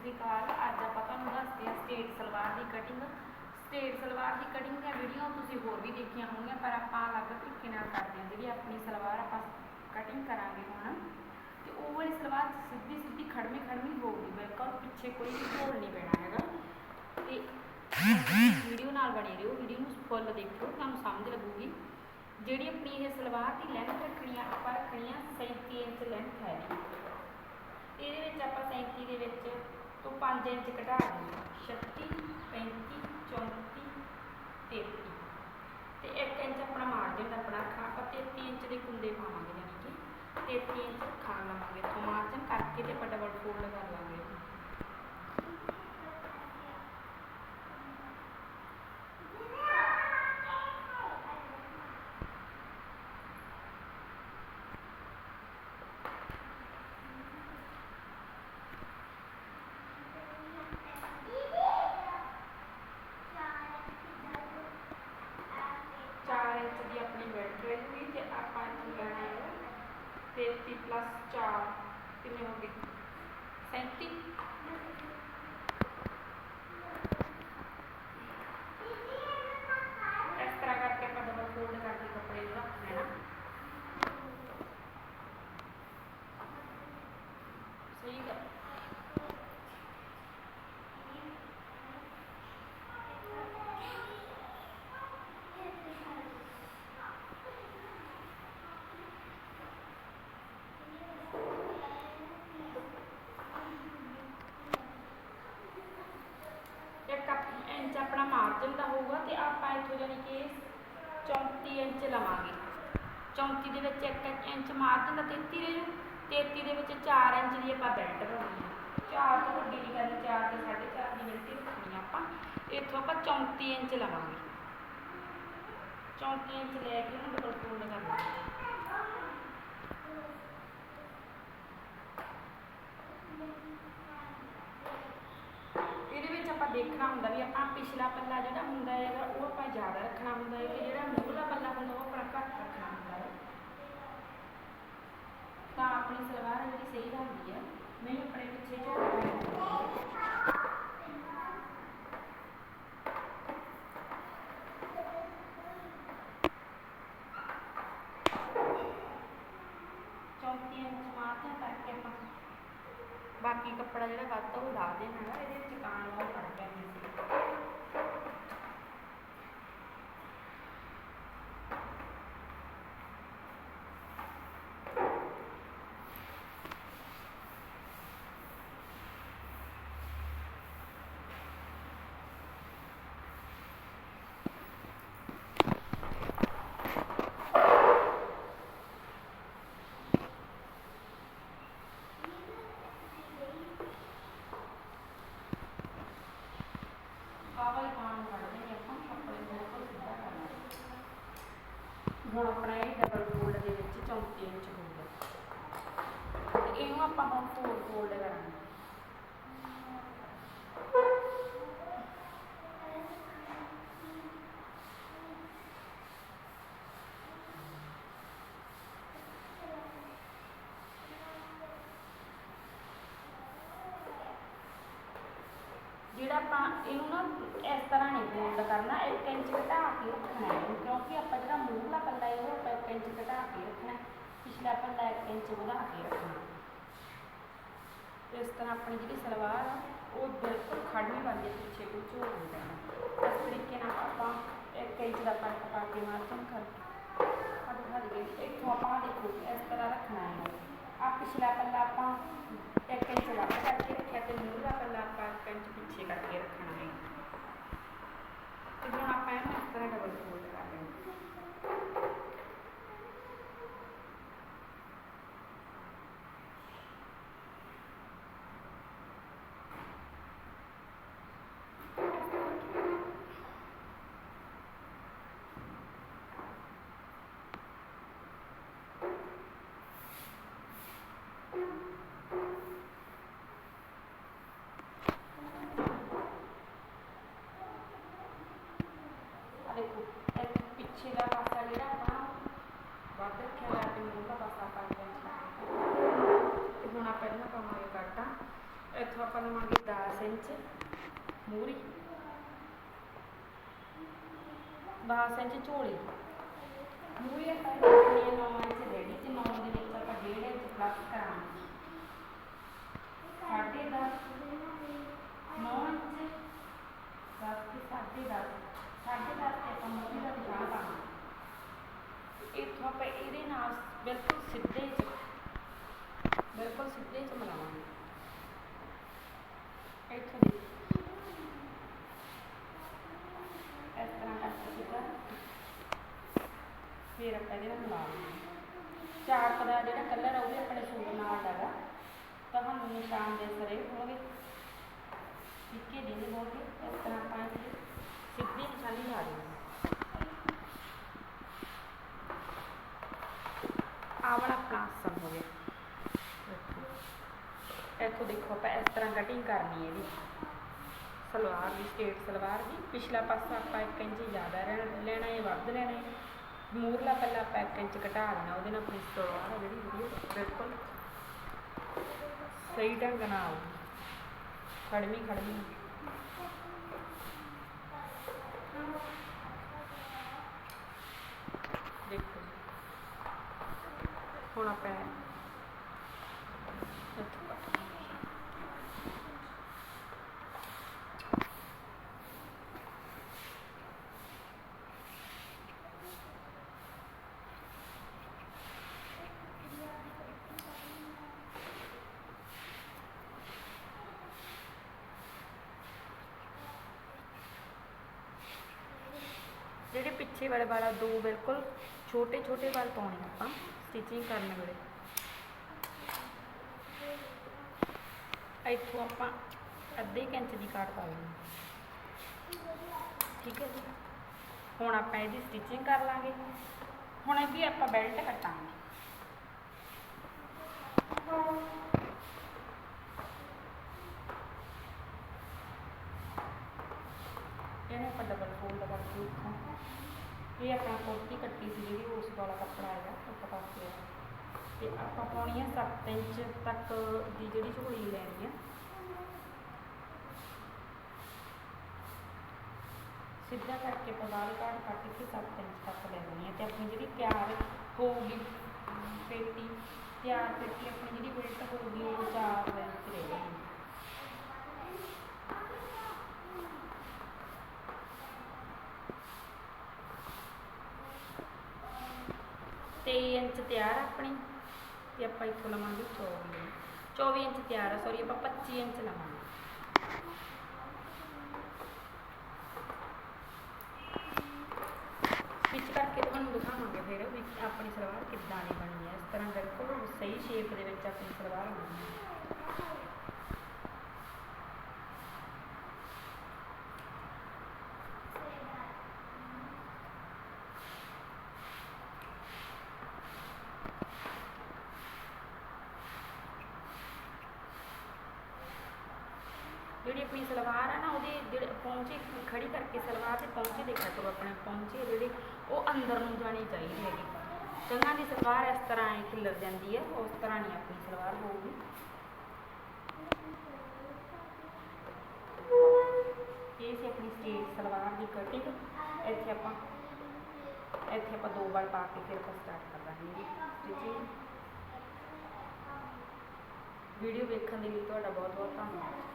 ਸ੍ਰੀ ਅਕਾਲ ਅੱਜ ਆਪਾਂ ਤੁਹਾਨੂੰ ਦੱਸਦੇ ਹਾਂ ਸਟੇਟ ਸਲਵਾਰ ਦੀ ਕਟਿੰਗ ਸਟੇਟ ਸਲਵਾਰ ਦੀ ਕਟਿੰਗ ਦੀਆਂ ਵੀਡੀਓ ਤੁਸੀਂ ਹੋਰ ਵੀ ਦੇਖੀਆਂ ਹੋਣਗੀਆਂ, ਪਰ ਆਪਾਂ ਅਲੱਗ ਤਰੀਕੇ ਨਾਲ ਕਰਦੇ ਹਾਂ ਜਿਹੜੀ ਆਪਣੀ ਸਲਵਾਰ ਆਪਾਂ ਕਟਿੰਗ ਕਰਾਂਗੇ ਹੁਣ। ਤੇ ਉਹ ਵਾਲੀ ਸਲਵਾਰ ਸਿੱਧੀ ਸਿੱਧੀ ਖੜਮੀ ਖੜਮੀ ਹੋਊਗੀ, ਬਿਲਕੁਲ ਪਿੱਛੇ ਕੋਈ ਵੀ ਢੋਲ ਨਹੀਂ ਪੈਣਾ ਹੈਗਾ। ਤੇ ਵੀਡੀਓ ਨਾਲ ਬਣੇ ਰਹੋ ਵੀਡੀਓ ਨੂੰ ਫੁੱਲ ਦੇਖਿਓ, ਤੁਹਾਨੂੰ ਸਮਝ ਲੱਗੂਗੀ। ਜਿਹੜੀ ਆਪਣੀ ਇਹ ਸਲਵਾਰ ਦੀ ਲੈਂਥ ਰੱਖਣੀ ਆ, ਆਪਾਂ ਰੱਖਣੀ ਆ 37 ਇੰਚ ਲੈਂਥ ਹੈ। ਇਹਦੇ ਵਿੱਚ ਆਪਾਂ 37 ਦੇ ਵਿੱਚ ਤੋਂ 5 ਇੰਚ ਘਟਾ ਦਿੰਦੇ 36 35 34 33 ਤੇ 1 ਇੰਚ ਆਪਣਾ ਮਾਰਜਨ ਆਪਣਾ ਰੱਖਣਾ, ਆਪਾਂ 33 ਇੰਚ ਦੇ ਕੁੰਡੇ ਪਾਵਾਂਗੇ ਯਾਨੀ ਕਿ 33 ਇੰਚ ਖਾਣ ਲਵਾਂਗੇ ਤੋਂ ਮਾਰਜਨ ਕਰਕੇ ਤੇ ਆਪਾਂ ਡਬਲ ਫੋਲਡ ਕਰ ਲਾਂਗੇ ਚਾਰ ਇੰਚ ਦੀ ਆਪਣੀ ਬੈਲਟ ਰਹੂਗੀ ਤੇ ਆਪਾਂ ਇੱਥੋਂ ਲੈਣਾ ਹੈ 33 ਪਲੱਸ 4 ਕਿੰਨੇ ਹੋ ਗਏ 37 ਇਸ ਤਰ੍ਹਾਂ ਕਰਕੇ ਆਪਾਂ ਡਬਲ ਫੋਲਡ ਕਰਕੇ ਕੱਪੜੇ ਨੂੰ ਰੱਖ ਲੈਣਾ ਸਹੀ ਗੱਲ ਇੱਕ ਆਪ- ਇੰਚ ਆਪਣਾ ਮਾਰਜਨ ਦਾ ਹੋਊਗਾ ਤੇ ਆਪਾਂ ਇੱਥੋਂ ਜਾਨੀ ਕਿ 34 ਇੰਚ ਲਵਾਂਗੇ। 34 ਦੇ ਵਿੱਚ 1 ਇੰਚ ਮਾਰਜਨ ਦਾ 33 ਰਹਿ ਜੂ 33 ਦੇ ਵਿੱਚ 4 ਇੰਚ ਦੀ ਆਪਾਂ ਬੈਲਟ ਬਣਾਉਣੀ ਹੈ 4 ਤੋਂ ਵੱਡੀ ਨਹੀਂ ਕਰਨੀ 4 ਤੇ 4.5 ਦੀ ਬੈਲਟ ਰੱਖਣੀ ਆਪਾਂ। ਇੱਥੋਂ ਆਪਾਂ 34 ਇੰਚ ਲਵਾਂਗੇ। 34 ਇੰਚ ਲੈ ਕੇ ਉਹਨੂੰ ਡਬਲ ਫੋਲਡ ਕਰਨਾ ਇਹਦੇ ਵਿੱਚ ਦੇਖਣਾ ਹੁੰਦਾ ਵੀ ਆਪਾਂ ਪਿਛਲਾ ਪੱਲਾ ਜਿਹੜਾ ਹੁੰਦਾ ਹੈਗਾ ਉਹ ਆਪਾਂ ਜ਼ਿਆਦਾ ਰੱਖਣਾ ਹੁੰਦਾ ਹੈ, ਤੇ ਜਿਹੜਾ ਮੂਹਰਲਾ ਪੱਲਾ ਹੁੰਦਾ ਉਹ ਆਪਣਾ ਘੱਟ ਰੱਖਣਾ ਹੁੰਦਾ ਹੈ। ਤਾਂ ਆਪਣੀ ਸਲਵਾਰ ਹੈ ਜਿਹੜੀ ਸਹੀ ਰਹਿੰਦੀ ਹੈ ਨਹੀਂ ਆਪਣੇ ਪਿੱਛੇ ਝੋਲਾ ਚੌਂਤੀ ਇੰਚ ਮਾਰਦੇ ਕਰਕੇ ਆਪਾਂ। ਬਾਕੀ ਕੱਪੜਾ ਜਿਹੜਾ ਵੱਧ ਉਹ ਲਾ ਦੇਣਾ ਹੈਗਾ ਇਹਦੇ ਵਿੱਚ ਕਾਣ ਉਹ ਫੜ ਪੈਂਦੀ ਸੀ ਆਹ ਵਾਲੇ ਕਾਣ ਨੂੰ ਕੱਢ ਦੇਣੇ ਆਪਾਂ ਕੱਪੜੇ ਨੂੰ ਬਿਲਕੁਲ ਸਿੱਧਾ ਕਰਨਾ ਹੁਣ ਆਪਣਾ ਇਹ ਡਬਲ ਫੋਲਡ ਦੇ ਵਿੱਚ 34 ਇੰਚ ਹੋਊਗਾ ਤੇ ਇਹਨੂੰ ਆਪਾਂ ਹੁਣ ਫੋਰ ਫੋਲਡ ਕਰਾਂਗੇ। ਜਿਹੜਾ ਆਪਾਂ ਇਹਨੂੰ ਨਾ ਇਸ ਤਰ੍ਹਾਂ ਨਹੀਂ ਫੋਲਡ ਕਰਨਾ, ਇੱਕ ਇੰਚ ਘਟਾ ਕੇ ਰੱਖਣਾ ਹੈ। ਕਿਉਂਕਿ ਆਪਾਂ ਜਿਹੜਾ ਮੂਹਰਲਾ ਪੱਲਾ ਹੈ, ਉਹ ਆਪਾਂ 1 ਇੰਚ ਘਟਾ ਕੇ ਰੱਖਣਾ ਪਿਛਲਾ ਪੱਲਾ 1 ਇੰਚ ਵਧਾ ਕੇ ਰੱਖਣਾ ਇਸ ਤਰ੍ਹਾਂ ਆਪਣੀ ਜਿਹੜੀ ਸਲਵਾਰ ਆ, ਉਹ ਬਿਲਕੁਲ ਖੜਨੀ ਬਣਦੀ ਹੈ, ਪਿੱਛੇ ਕੋਈ ਝੋਲ ਨਹੀਂ ਪੈਣਾ ਇਸ ਤਰੀਕੇ ਨਾਲ ਆਪਾਂ 1 ਇੰਚ ਦਾ ਫ਼ਰਕ ਪਾ ਕੇ ਮਾਰਜਨ ਕਰਕੇ ਆ ਦਿਖਾ ਦਈਏ ਇੱਥੋਂ ਆਪਾਂ ਦੇਖੋ ਇਸ ਤਰ੍ਹਾਂ ਰੱਖਣਾ ਹੈ। ਆ ਪਿਛਲਾ ਪੱਲਾ ਆਪਾਂ 1 ਇੰਚ ਵੱਧ ਕਰਕੇ ਰੱਖਿਆ ਤੇ ਮੂਹਰਲਾ ਪੱਲਾ ਆਪਾਂ 1 ਇੰਚ ਪਿੱਛੇ ਕਰਕੇ ਰੱਖਣਾ ਹੈ ਤੇ ਹੁਣ ਆਪਾਂ ਇਹਨੂੰ ਇਸ ਤਰ੍ਹਾਂ ਡਬਲ ਫੋਲਡ ਕਰ ਲੈਣਾ ਆ ਦੇਖੋ ਇਹ ਪਿੱਛੇ ਦਾ ਪਾਸਾ ਜਿਹੜਾ ਆਪਾਂ ਵੱਧ ਰੱਖਿਆ ਹੋਇਆ ਤੇ ਮੂੰਹ ਪਾਸਾ ਆਪਾਂ ਇੰਚ ਤੇ ਹੁਣ ਆਪਾਂ ਇਹਨੂੰ ਪਾਵਾਂਗੇ ਕਾਟਾ। ਇੱਥੋਂ ਆਪਾਂ ਲਵਾਂਗੇ 10 ਇੰਚ ਮੂਰੀ। 10 ਇੰਚ ਝੋਲੀ। ਮੂਰੀ ਆਪਾਂ ਰੱਖਣੀ 9 ਇੰਚ ਰੈਡੀ ਤੇ 9 ਦੇ ਵਿੱਚ ਆਪਾਂ 1.5 ਇੰਚ ਪਲੱਸ ਕਰਾਂਗੇ। ਸਾਢੇ 10 9 ਇੰਚ 10 ਤੇ ਸਾਢੇ 10 ਸਾਡੇ 10 ਤੇ ਆਪਾਂ ਮੂਰੀ ਦਾ ਨਿਸ਼ਾਨ ਪਾਵਾਂਗੇ ਇੱਥੋਂ ਆਪਾਂ ਇਹਦੇ ਨਾਲ ਬਿਲਕੁਲ ਸਿੱਧੇ ਚ, ਬਿਲਕੁਲ ਸਿੱਧੇ ਚ ਮਿਲਾਵਾਂਗੇ। ਇੱਥੋਂ ਦੀ ਇਸ ਤਰ੍ਹਾਂ ਕਰਕੇ ਸਿੱਧਾ। ਫਿਰ ਆਪਾਂ ਇਹਦੇ ਨਾਲ ਮਿਲਾਵਾਂਗੇ। ਚਾਰਟ ਦਾ ਜਿਹੜਾ ਕਲਰ ਆ ਉਹ ਵੀ ਆਪਣੇ ਸੂਟ ਨਾਲ ਹੈਗਾ ਗਾ। ਤੁਹਾਨੂੰ ਨਿਸ਼ਾਨ ਦੇ ਸਰੇ ਹੋਣਗੇ। ਸਿੱਕੇ ਦੇ ਨਹੀਂ ਹੋਣਗੇ ਇਸ ਤਰ੍ਹਾਂ ਆਪਾਂ ਇਹਦੀ ਸਿੱਧੀ ਨਿਸ਼ਾਨੀ ਲਾ ਦੇਣੀ। ਆਹ ਵਾਲਾ ਆਪਣਾ ਆਸਨ ਹੋ ਗਿਆ ਇੱਥੋਂ ਦੇਖੋ ਆਪਾਂ ਇਸ ਤਰ੍ਹਾਂ ਕਟਿੰਗ ਕਰਨੀ ਹੈ ਜੀ ਸਲਵਾਰ ਦੀ ਸਟੇਟ ਸਲਵਾਰ ਦੀ। ਪਿਛਲਾ ਪਾਸਾ ਆਪਾਂ 1 ਇੰਚ ਜ਼ਿਆਦਾ ਰਹਿਣ- ਲੈਣਾ ਹੈ, ਵੱਧ ਲੈਣਾ ਹੈ। ਮੂਰਲਾ ਪਹਿਲਾਂ ਆਪਾਂ 1 ਇੰਚ ਘਟਾ ਦੇਣਾ, ਉਹਦੇ ਨਾਲ ਆਪਣੀ ਸਲਵਾਰ ਹੈ ਜਿਹੜੀ ਜਿਹੜੀ ਉਹ ਬਿਲਕੁਲ ਸਹੀ ਢੰਗ ਨਾਲ। ਆਊਗੀ ਖੜਮੀ ਖੜਮੀ ਦੇਖੋ ਜੀ। ਹੋਣਾ ਆਪਾਂ ਜਿਹੜੇ ਪਿੱਛੇ ਵਾਲੇ ਵਾਲਾ ਦੋ ਬਿਲਕੁਲ ਛੋਟੇ ਛੋਟੇ ਵਾਲ ਪਾਉਣੇ ਆਪਾਂ। ਸਟਿਚਿੰਗ ਕਰਨ ਵੇਲੇ। ਇੱਥੋਂ ਆਪਾਂ ਅੱਧੇ ਕੁ ਇੰਚ ਦੀ ਕਾਟ ਪਾ ਠੀਕ ਹੈ ਜੀ। ਹੁਣ ਆਪਾਂ ਇਹਦੀ ਸਟਿਚਿੰਗ ਕਰ ਲਾਂਗੇ। ਹੁਣ ਇਹਦੀ ਆਪਾਂ ਬੈਲਟ ਕੱਟਾਂਗੇ। ਇਹ ਆਪਣਾ ਕੋਟੀ ਕੱਟੀ ਸੀ ਜਿਹੜੀ, ਉਸ ਵਾਲਾ ਕੱਪੜਾ ਹੈਗਾ ਇੱਕ ਪਾਸੇ ਆ ਤੇ ਆਪਾਂ ਪਾਉਣੀ ਆ 7 ਇੰਚ ਤੱਕ ਦੀ ਜਿਹੜੀ ਝੋਲੀ ਲੈਣੀ ਆ। ਸਿੱਧਾ ਕਰਕੇ ਪਲਾਲ ਕਾਟ ਕੱਟ ਕੇ 7 ਇੰਚ ਤੱਕ ਲੈਣੀ ਹੈ ਤੇ ਆਪਣੀ ਜਿਹੜੀ ਤਿਆਰ ਹੋਊਗੀ, ਪੇਟੀ, ਤਿਆਰ ਪੇਟੀ ਆਪਣੀ ਜਿਹੜੀ ਬਿਲਟ ਹੋਊਗੀ, ਉਹ 4 ਇੰਚ ਰਹਿ ਜਾਏਗੀ 23 ਇੰਚ ਤਿਆਰ ਆ ਆਪਣੀ, ਤੇ ਆਪਾਂ ਇੱਥੋਂ ਲਵਾਂਗੇ 24 24 ਇੰਚ ਤਿਆਰ ਆ ਸੌਰੀ ਆਪਾਂ 25 ਇੰਚ ਲਵਾਂਗੇ। ਸਟਿਚ ਕਰਕੇ ਤੁਹਾਨੂੰ ਦਿਖਾਵਾਂਗੇ ਫਿਰ ਵੀ ਆਪਣੀ ਸਲਵਾਰ ਕਿੱਦਾਂ ਦੀ ਬਣੀ ਹੈ ਇਸ ਤਰ੍ਹਾਂ ਬਿਲਕੁਲ ਸਹੀ ਸ਼ੇਪ ਦੇ ਵਿੱਚ ਆਪਣੀ ਸਲਵਾਰ ਬਣੀ ਹੈ ਜਿਹੜੀ ਆਪਣੀ ਸਲਵਾਰ ਆ ਨਾ, ਉਹਦੇ ਜਿਹੜੇ ਪੌਂਚੇ ਖੜੀ ਕਰਕੇ ਸਲਵਾਰ ਦੇ ਪੌਂਚੇ ਦੇਖਿਆ ਕਰੋ ਆਪਣੇ ਪੌਂਚੇ ਜਿਹੜੇ, ਉਹ ਅੰਦਰ ਨੂੰ ਜਾਣੀ ਚਾਹੀਦੀ ਹੈਗੇ। ਕਈਆਂ ਦੀ ਸਲਵਾਰ ਇਸ ਤਰ੍ਹਾਂ ਹੀ ਖਿਲਰ ਜਾਂਦੀ ਹੈ ਉਸ ਤਰ੍ਹਾਂ ਨਹੀਂ ਆਪਣੀ ਸਲਵਾਰ ਹੋਊਗੀ। ਇਹ ਸੀ ਆਪਣੀ ਸਟੇਟ ਸਲਵਾਰ ਦੀ ਕਟਿੰਗ ਇੱਥੇ ਆਪਾਂ ਇੱਥੇ ਆਪਾਂ ਦੋ ਵਾਰ ਪਾ ਕੇ ਫਿਰ ਆਪਾਂ ਸਟਾਰਟ ਕਰ ਦਾਂਗੇ ਸਟਿਚਿੰਗ ਵੀਡੀਓ ਵੇਖਣ ਦੇ ਲਈ ਤੁਹਾਡਾ ਬਹੁਤ ਬਹੁਤ ਧੰਨਵਾਦ।